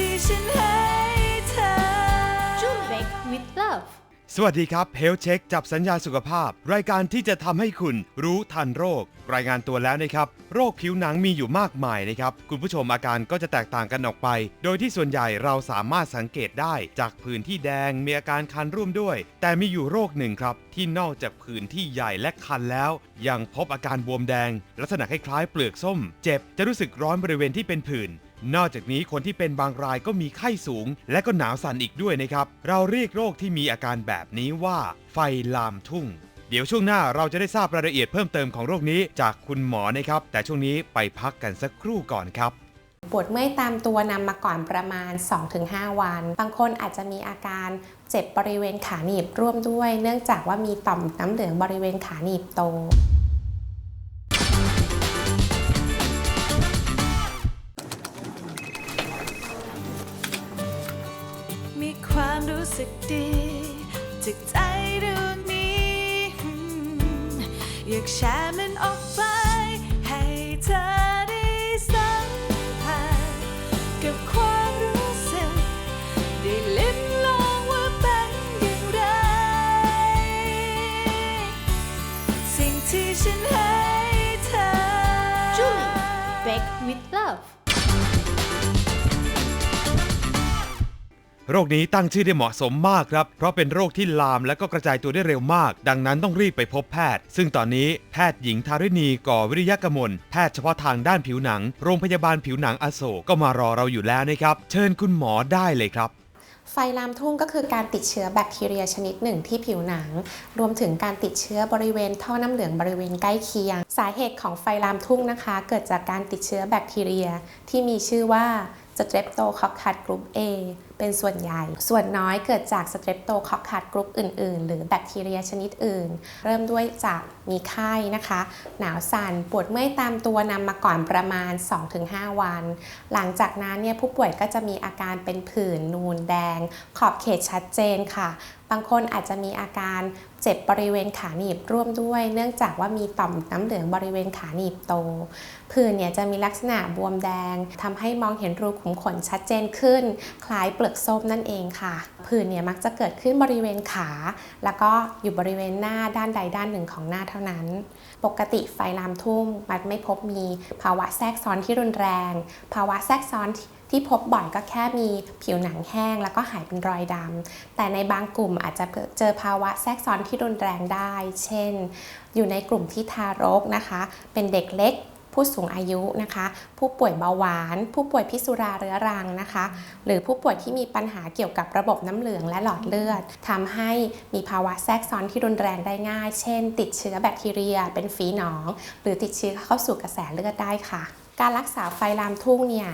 ที่ฉันให้เธอ June Wake with Love สวัสดีครับ Health Check จับสัญญาณสุขภาพ รายการที่จะทำให้คุณรู้ทันโรค รายงานตัวแล้วนะครับ โรคผิวหนังมีอยู่มากมายนะครับ คุณผู้ชมอาการก็จะแตกต่างกันออกไป โดยที่ส่วนใหญ่เราสามารถสังเกตได้จากผื่นที่แดงมีอาการคันร่วมด้วย แต่มีอยู่โรคหนึ่งครับ ที่นอกจากผื่นที่ใหญ่และคันแล้ว ยังพบอาการบวมแดง ลักษณะคล้ายๆเปลือกส้ม เจ็บจะรู้สึกร้อนบริเวณที่เป็นผื่น นอกจากนี้คนที่เป็นบางรายก็มีไข้สูง และก็หนาวสั่นอีกด้วยนะครับ เราเรียกโรคที่มีอาการแบบนี้ว่า ไฟลามทุ่ง เดี๋ยวช่วงหน้าเราจะได้ทราบรายละเอียดเพิ่มเติมของโรคนี้จากคุณหมอนะครับ แต่ช่วงนี้ไปพักกันสักครู่ก่อนครับปวดเมื่อยตามตัวนำมาก่อนประมาณ 2-5 วัน บางคนอาจจะมีอาการเจ็บบริเวณขาหนีบร่วมด้วย เนื่องจากว่ามีต่อมน้ำเหลืองบริเวณขาหนีบโต สึกดีจากใจดวงนี้ อยากแชร์มันออกไป ให้เธอได้สัมผัสกับความรู้สึกได้ลิ้มลองว่าเป็นอย่างไร สิ่งที่ฉันให้เธอ June Wake with Love โรคนี้ตั้งชื่อได้เหมาะสมมากครับ เพราะเป็นโรคที่ลามและก็กระจายตัวได้เร็วมาก ดังนั้นต้องรีบไปพบแพทย์ ซึ่งตอนนี้แพทย์หญิงธารินีก่อวิริยกมลแพทย์เฉพาะทางด้านผิวหนัง โรงพยาบาลผิวหนังอโศกก็มารอเราอยู่แล้วนะครับ เชิญคุณหมอได้เลยครับไฟลามทุ่งก็คือการติดเชื้อแบคทีเรียชนิดหนึ่งที่ผิวหนัง รวมถึงการติดเชื้อบริเวณท่อน้ำเหลืองบริเวณใกล้เคียง สาเหตุของไฟลามทุ่งนะคะ เกิดจากการติดเชื้อแบคทีเรีย ที่มีชื่อว่า Streptococcus group A เป็นส่วนใหญ่ ส่วนน้อยเกิดจาก Streptococcus group อื่น ๆ หรือแบคทีเรียชนิดอื่น เริ่มด้วยจากมีไข้นะคะ หนาวสั่นปวดเมื่อยตามตัวนำมาก่อนประมาณ 2-5 วัน หลังจากนั้นเนี่ยผู้ป่วยก็จะมีอาการเป็นผื่นนูนแดง ขอบเขตชัดเจนค่ะ บางคนอาจจะมีอาการเจ็บบริเวณขาหนีบร่วมด้วย เนื่องจากว่ามีต่อมน้ำเหลืองบริเวณขาหนีบโต ผื่นเนี่ยจะมีลักษณะบวมแดงทำให้มองเห็นรูขุมขนชัดเจนขึ้น คล้ายเปลือกส้มนั่นเองค่ะ ผื่นเนี่ยมักจะเกิดขึ้นบริเวณขา แล้วก็อยู่บริเวณหน้าด้านใดด้านหนึ่งของหน้าเท่านั้น ปกติไฟลามทุ่งมันไม่พบมีภาวะแทรกซ้อนที่รุนแรง ภาวะแทรกซ้อนที่พบบ่อยก็แค่มีผิวหนังแห้งแล้วก็หายเป็นรอยดำ แต่ในบางกลุ่มอาจจะเจอภาวะแทรกซ้อนที่รุนแรงได้ เช่น อยู่ในกลุ่มที่ทารกนะคะ เป็นเด็กเล็ก ผู้สูงอายุนะคะ ผู้ป่วยเบาหวาน ผู้ป่วยพิษสุราเรื้อรังนะคะ หรือผู้ป่วยที่มีปัญหาเกี่ยวกับระบบน้ำเหลืองและหลอดเลือดทำให้มีภาวะแทรกซ้อนที่รุนแรงได้ง่าย เช่น ติดเชื้อแบคทีเรีย เป็นฝีหนอง หรือติดเชื้อเข้าสู่กระแสเลือดได้ค่ะ การรักษาไฟลามทุ่งเนี่ย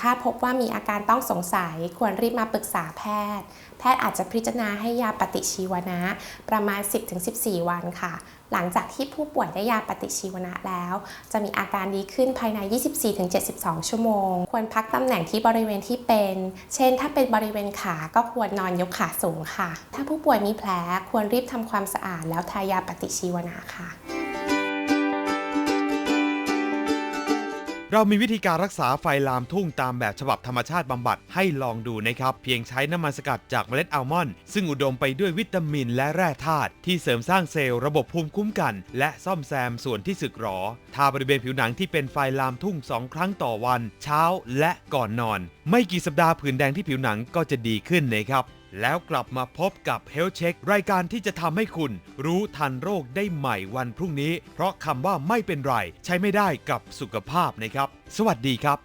ถ้าพบว่ามีอาการต้องสงสัยควรรีบมาปรึกษาแพทย์ แพทย์อาจจะพิจารณาให้ยาปฏิชีวนะ ประมาณ 10-14 วันค่ะ หลังจากที่ผู้ป่วยได้ยาปฏิชีวนะแล้ว จะมีอาการดีขึ้นภายใน 24-72 ชั่วโมง ควรพักตำแหน่งที่บริเวณที่เป็น เช่น ถ้าเป็นบริเวณขาก็ควรนอนยกขาสูงค่ะ ถ้าผู้ป่วยมีแผลควรรีบทำความสะอาดแล้วทายาปฏิชีวนะค่ะ เรามีวิธีการรักษาไฟลามทุ่งตามแบบฉบับธรรมชาติบำบัดให้ลองดูนะครับ เพียงใช้น้ำมันสกัดจากเมล็ดอัลมอนด์ซึ่งอุดมไปด้วยวิตามินและแร่ธาตุที่เสริมสร้างเซลล์ระบบภูมิคุ้มกัน และซ่อมแซมส่วนที่สึกหรอ ทาบริเวณผิวหนังที่เป็นไฟลามทุ่ง2ครั้งต่อวัน เช้าและก่อนนอน ไม่กี่สัปดาห์ผื่นแดงที่ผิวหนังก็จะดีขึ้นนะครับ แล้วกลับมาพบกับ Health Check รายการที่จะทำให้คุณ รู้ทันโรคได้ใหม่วันพรุ่งนี้ เพราะคำว่าไม่เป็นไร ใช้ไม่ได้กับสุขภาพนะครับ สวัสดีครับ